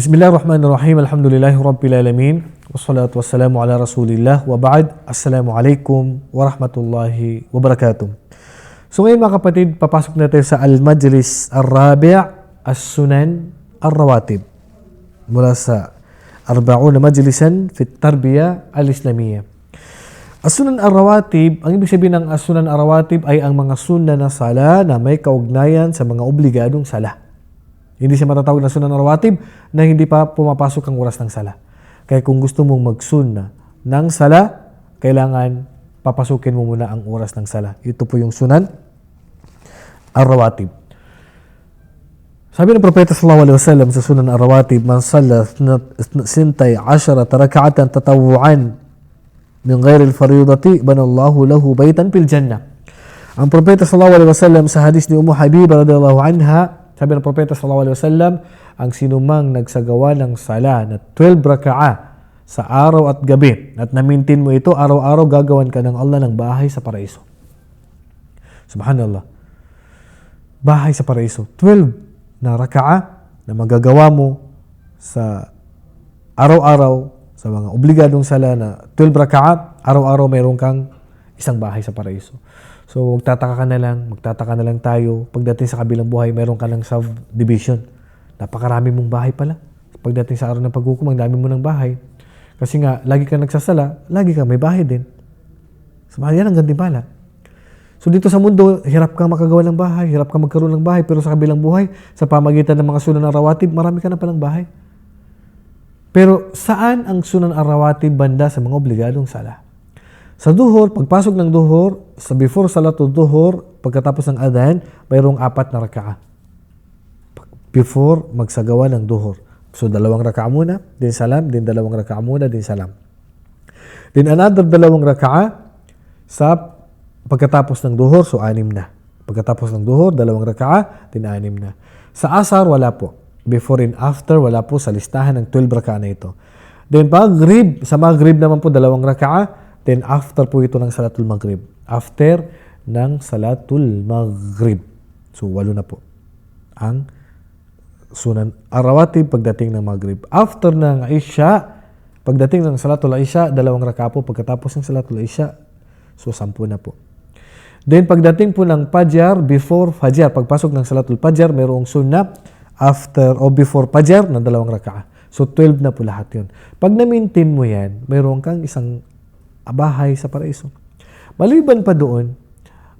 Bismillahirrahmanirrahim. Alhamdulillahi Rabbil Alamin. Wassalatu wassalamu ala Rasulillah. Wa ba'd. Assalamualaikum warahmatullahi wabarakatuh. So ngayon mga kapatid, papasok natin sa Al-Majlis Ar-Rabi' As-Sunan Ar-Rawatib. Mula sa Arba'una Majlisan fi Tarbiya Al-Islamiyya. As-Sunan Ar-Rawatib, ang ibig sabihin ng As-Sunan Ar-Rawatib ay ang mga sunna na sala na may kaugnayan sa mga obligadong sala. Hindi siya matatawag na sunan rawatib na hindi pa pumapasok ang oras ng sala. Kaya kung gusto mong magsunna ng sala, kailangan papasukin mo muna ang oras ng sala. Ito po yung sunan ar-rawatib. Sabi ng Propeta sallallahu alaihi wasallam sa sunan ar-rawatib, man salla sintay ashara raka'atan tatawuan min ghairi al-faridati banallahu lahu baytan fil jannah. Ang Propeta sallallahu alaihi wasallam sa hadis ni Ummu Habiba radhiyallahu anha sabi ng Propeta sallallahu alaihi wasallam, ang sinumang nagsagawa ng sala na 12 raka'a sa araw at gabi at namintin mo ito, araw-araw gagawan ka ng Allah ng bahay sa paraiso. Subhanallah. Bahay sa paraiso. 12 na raka'a na magagawa mo sa araw-araw sa mga obligadong sala na 12 raka'a, araw-araw mayroon kang isang bahay sa paraiso. So, magtataka ka na lang, magtataka na lang tayo. Pagdating sa kabilang buhay, meron ka ng subdivision. Napakarami mong bahay pala. Pagdating sa araw ng paghukom, ang dami mo ng bahay. Kasi nga, lagi ka nagsasala, lagi ka may bahay din. So, yan ang gantimpala. So, dito sa mundo, hirap kang makagawa ng bahay, hirap kang magkaroon ng bahay, pero sa kabilang buhay, sa pamagitan ng mga sunan arawatib, marami ka na palang bahay. Pero saan ang sunan arawatib banda sa mga obligadong sala? Sa duhur, pagpasok ng duhur, sa before salatul duhur, pagkatapos ng adhan, mayroong apat na raka'a. Before magsagawa ng duhur. So, dalawang raka'a muna, din salam, din dalawang raka'a muna, din salam. Then another dalawang raka'a sa pagkatapos ng duhur, so anim na. Pagkatapos ng duhur, dalawang raka'a, din anim na. Sa asar, wala po. Before and after, wala po sa listahan ng 12 raka'a na ito. Then maghrib, sa maghrib naman po, dalawang raka'a, Then after po ito ng Salatul Maghrib. After ng Salatul Maghrib. So walo na po. Ang sunan arawatib pagdating ng Maghrib. After ng Isya, pagdating ng Salatul Isya, dalawang raka po. Pagkatapos ng Salatul Isya, so sampu na po. Then pagdating po ng Fajar, before Fajar, pagpasok ng Salatul Fajar, mayroong sunnah after o before Fajar ng dalawang raka'a. So 12 na po lahat yun. Pag na-maintain mo yan, mayroon kang isang bahay sa paraiso. Maliban pa doon,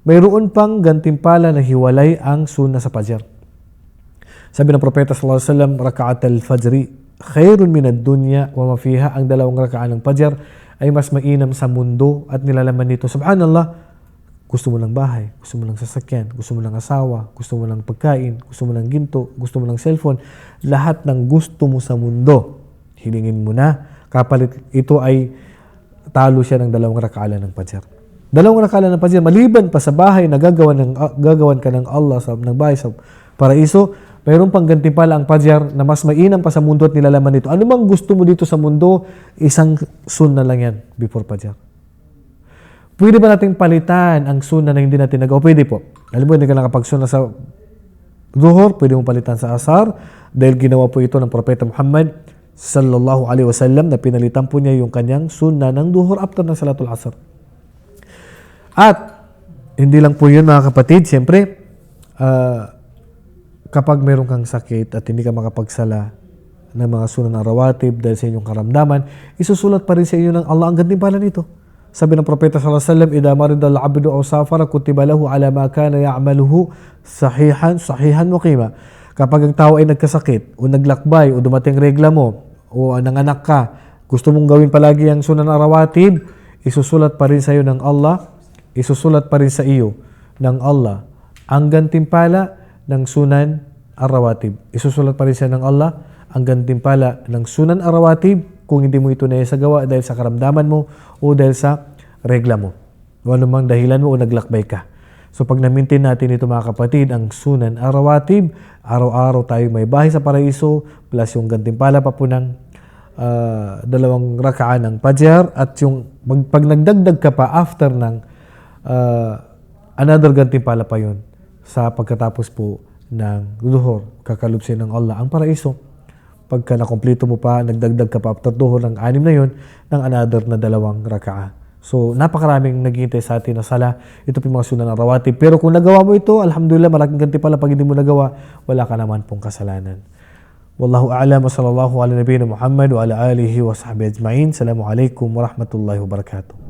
mayroon pang gantimpala na hiwalay ang suna sa Fajr. Sabi ng Propeta sallallahu alaihi wasallam, raka'at al-fajri khairun min ad-dunya wa ma fiha ang dalawang raka'an ng Fajr ay mas mainam sa mundo at nilalaman nito. Subhanallah, gusto mo ng bahay, gusto mo ng sasakyan, gusto mo ng asawa, gusto mo ng pagkain, gusto mo ng ginto, gusto mo ng cellphone, lahat ng gusto mo sa mundo, hilingin mo na. Kapalit ito ay talo siya ng dalawang rakala ng Fajr. Dalawang rakala ng Fajr, maliban pa sa bahay na gagawan, ng, uh, gagawan ka ng Allah sa ng bahay sa paraiso, mayroon pang gantimpala ang Fajr na mas mainam pa sa mundo at nilalaman nito. Ano mang gusto mo dito sa mundo, isang sunna lang yan before Fajr. Pwede ba nating palitan ang sunna na hindi natin nagawa? Pwede po. Alam mo, hindi ka nakapag-sunna sa Zuhur, pwede mo palitan sa Asar dahil ginawa po ito ng Propeta Muhammad sallallahu alaihi wasallam na pinalitan po niya yung kanyang sunna ng duhur after ng salatul asr. At hindi lang po yun mga kapatid, siyempre, uh, kapag meron kang sakit at hindi ka makapagsala ng mga sunan na rawatib dahil sa inyong karamdaman, isusulat pa rin sa inyo ng Allah ang gantimpala nito. Sabi ng Propeta sallallahu alaihi wasallam, "Idza marida al-'abdu aw safara kutiba lahu 'ala ma kana ya'maluhu sahihan sahihan muqima." Kapag ang tao ay nagkasakit o naglakbay o dumating regla mo o nanganak ka, gusto mong gawin palagi ang sunan arawatib, isusulat pa rin sa iyo ng Allah, isusulat pa rin sa iyo ng Allah ang gantimpala ng sunan arawatib. Isusulat pa rin sa ng Allah ang gantimpala ng sunan arawatib kung hindi mo ito naisagawa dahil sa karamdaman mo o dahil sa regla mo. O anumang dahilan mo o naglakbay ka. So pag na-maintain natin ito mga kapatid, ang sunan arawatib, araw-araw tayo may bahay sa paraiso, plus yung gantimpala pa po ng uh, dalawang rakaan ng Fajr at yung pag, pag nagdagdag ka pa after ng uh, another gantimpala pa yun sa pagkatapos po ng luhor, kakalupsin ng Allah ang paraiso. pagka nakompleto mo pa, nagdagdag ka pa after duhur ng anim na yun, ng another na dalawang raka'a. So, napakaraming naghihintay sa atin na sala. Ito po yung mga sunan ng rawatib. Pero kung nagawa mo ito, alhamdulillah, malaking ganti pala pag hindi mo nagawa, wala ka naman pong kasalanan. Wallahu a'lam wa sallallahu ala nabiyina Muhammad wa ala alihi wa sahbihi ajma'in. Assalamu alaikum wa rahmatullahi.